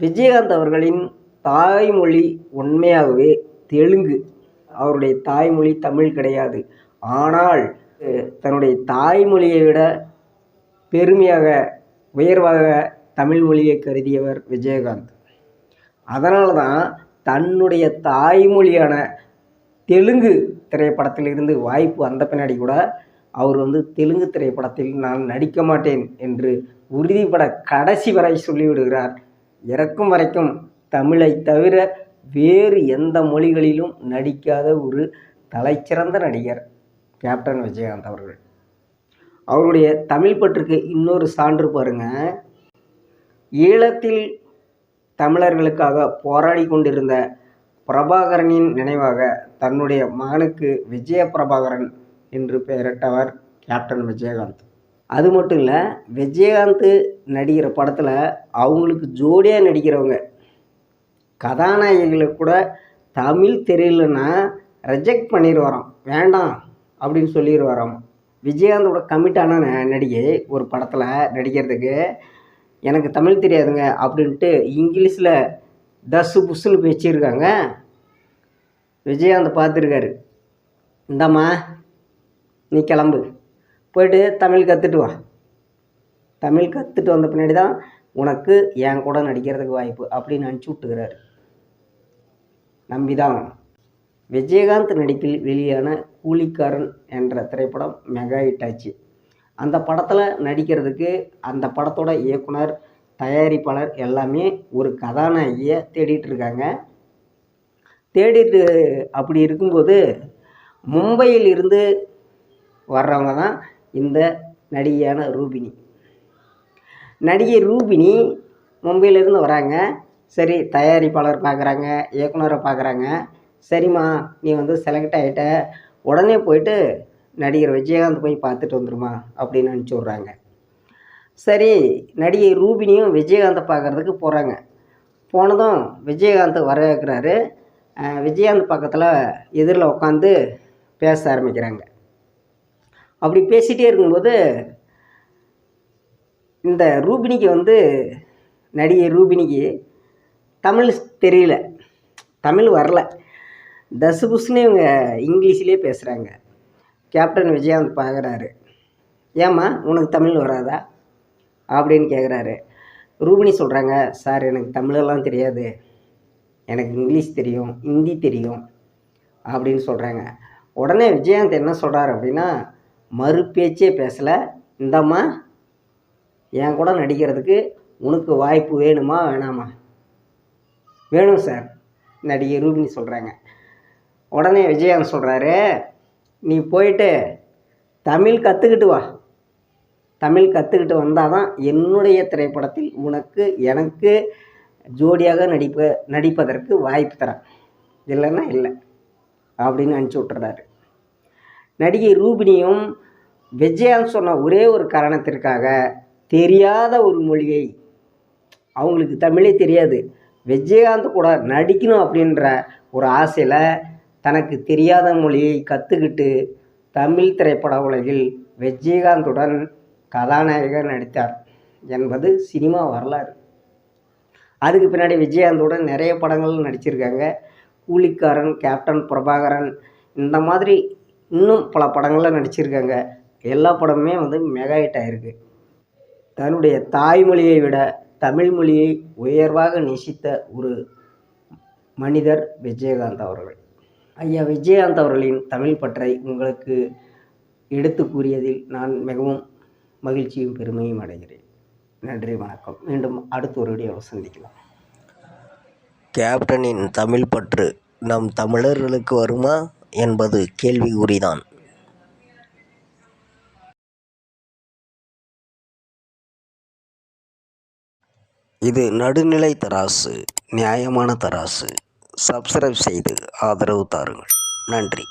விஜயகாந்த் அவர்களின் தாய்மொழி உண்மையாகவே தெலுங்கு. அவருடைய தாய்மொழி தமிழ் கிடையாது. ஆனால் தன்னுடைய தாய்மொழியை விட பெருமையாக உயர்வாக தமிழ் மொழியை கருதியவர் விஜயகாந்த். அதனால தான் தன்னுடைய தாய்மொழியான தெலுங்கு திரைப்படத்திலிருந்து வாய்ப்பு வந்த பின்னாடி கூட அவர் வந்து தெலுங்கு திரைப்படத்தில் நான் நடிக்க மாட்டேன் என்று உறுதிப்பட கடைசி வரை சொல்லிவிடுகிறார் இறக்கும் வரைக்கும் தமிழை தவிர வேறு எந்த மொழிகளிலும் நடிக்காத ஒரு தலைச்சிறந்த நடிகர் கேப்டன் விஜயகாந்த் அவர்கள். அவருடைய தமிழ் பற்றுக்கு இன்னொரு சான்று பாருங்க. ஈழத்தில் தமிழர்களுக்காக போராடி கொண்டிருந்த பிரபாகரனின் நினைவாக தன்னுடைய மகனுக்கு விஜய பிரபாகரன் என்று பெயரிட்டவர் கேப்டன் விஜயகாந்த். அது மட்டும் இல்லை விஜயகாந்த் நடிக்கிற படத்தில் அவங்களுக்கு ஜோடியாக நடிக்கிறவங்க. கதாநாயகிகளை கூட தமிழ் தெரியலன்னா ரிஜெக்ட் பண்ணிடுவாராம். வேண்டாம் அப்படின்னு சொல்லிடுவாராம். விஜயகாந்தோட கமிட்டான நடிகை ஒரு படத்தில் நடிக்கிறதுக்கு எனக்கு தமிழ் தெரியாதுங்க அப்படின்ட்டு இங்கிலீஷில் தஸ்ஸு புஷுன்னு பேசியிருக்காங்க. விஜயகாந்த் பார்த்துருக்காரு. இந்தாம்மா நீ கிளம்பு. போயிட்டு தமிழ் கற்றுட்டு வா. தமிழ் கற்றுட்டு வந்த பின்னாடி தான் உனக்கு என் கூட நடிக்கிறதுக்கு வாய்ப்பு அப்படின்னு அனுப்பிச்சி விட்டுக்கிறாரு. நம்பிதான். விஜயகாந்த் நடிப்பில் வெளியான கூலிக்காரன் என்ற திரைப்படம் மெகா ஹிட் ஆச்சு. அந்த படத்தில் நடிக்கிறதுக்கு அந்த படத்தோட இயக்குனர் தயாரிப்பாளர் எல்லாமே ஒரு கதாநாயகியை தேடிட்டு இருக்காங்க. தேடிட்டு அப்படி இருக்கும்போது மும்பையில் இருந்து வர்றவங்க தான் இந்த நடிகையான ரூபினி. நடிகை ரூபினி மும்பையிலேருந்து வராங்க. சரி தயாரிப்பாளர் பார்க்குறாங்க இயக்குனரை பார்க்குறாங்க சரிம்மா நீ வந்து செலக்ட் ஆகிட்ட உடனே போயிட்டு நடிகர் விஜயகாந்த் போய் பார்த்துட்டு வந்துருமா அப்படின்னு அனுப்பிச்சி விட்றாங்க. சரி நடிகை ரூபினியும் விஜயகாந்தை பார்க்குறதுக்கு போகிறாங்க போனதும் விஜயகாந்த் வரவேற்கிறாரு விஜயகாந்த் பக்கத்தில் எதிரில் உட்காந்து பேச ஆரம்பிக்கிறாங்க. அப்படி பேசிகிட்டே இருக்கும்போது இந்த ரூபினிக்கு வந்து நடிகை ரூபினிக்கு தமிழ் தெரியல. தமிழ் வரல. தசு புஸ்னு இவங்க இங்கிலீஷ்லேயே பேசுகிறாங்க கேப்டன் விஜயகாந்த் பார்க்குறாரு ஏம்மா உனக்கு தமிழ் வராதா? அப்படின்னு கேட்குறாரு ரூபினி சொல்கிறாங்க சார் எனக்கு தமிழெல்லாம் தெரியாது. எனக்கு இங்கிலீஷ் தெரியும் ஹிந்தி தெரியும். அப்படின்னு சொல்கிறாங்க உடனே விஜயகாந்த் என்ன சொல்கிறார் அப்படின்னா மறு பேச்சே பேசலை. இந்தம்மா என் கூட நடிக்கிறதுக்கு உனக்கு வாய்ப்பு வேணுமா வேணாமா? வேணும் சார். நடிகை ரூபினி சொல்கிறாங்க உடனே விஜயகாந்த் சொல்கிறாரு நீ போயிட்டு தமிழ் கற்றுக்கிட்டு வா. தமிழ் கற்றுக்கிட்டு வந்தால் தான் என்னுடைய திரைப்படத்தில் உனக்கு எனக்கு ஜோடியாக நடிப்ப நடிப்பதற்கு வாய்ப்பு தரேன். இல்லைன்னா இல்லை அப்படின்னு அனுப்பிச்சி விட்டுறாரு. நடிகை ரூபினியும் விஜயான்னு சொன்ன ஒரே ஒரு காரணத்திற்காக தெரியாத ஒரு மொழியை அவங்களுக்கு தமிழே தெரியாது விஜயகாந்த் கூட நடிக்கணும் அப்படின்ற ஒரு ஆசையில் தனக்கு தெரியாத மொழியை கற்றுக்கிட்டு தமிழ் திரைப்பட உலகில் விஜயகாந்துடன் கதாநாயகர் நடித்தார் என்பது சினிமா வரலாறு. அதுக்கு பின்னாடி விஜயகாந்துடன் நிறைய படங்கள் நடிச்சிருக்காங்க. கூலிக்காரன் கேப்டன் பிரபாகரன் இந்த மாதிரி இன்னும் பல படங்களில் நடிச்சிருக்காங்க. எல்லா படமுமே வந்து மெகா ஹிட் ஆயிருக்கு. தன்னுடைய தாய்மொழியை விட தமிழ் மொழியை உயர்வாக நேசித்த ஒரு மனிதர் விஜயகாந்த் அவர்கள். ஐயா விஜயகாந்த் அவர்களின் தமிழ் பற்றை உங்களுக்கு எடுத்து கூறியதில் நான் மிகவும் மகிழ்ச்சியும் பெருமையும் அடைகிறேன். நன்றி வணக்கம். மீண்டும் அடுத்த ஒரு வீடியோவில் சந்திக்கலாம். கேப்டனின் தமிழ் பற்று நம் தமிழர்களுக்கு வருமா? என்பது கேள்விக்குறிதான் இது நடுநிலை தராசு நியாயமான தராசு. சப்ஸ்கிரைப் செய்து ஆதரவு தாருங்கள். நன்றி.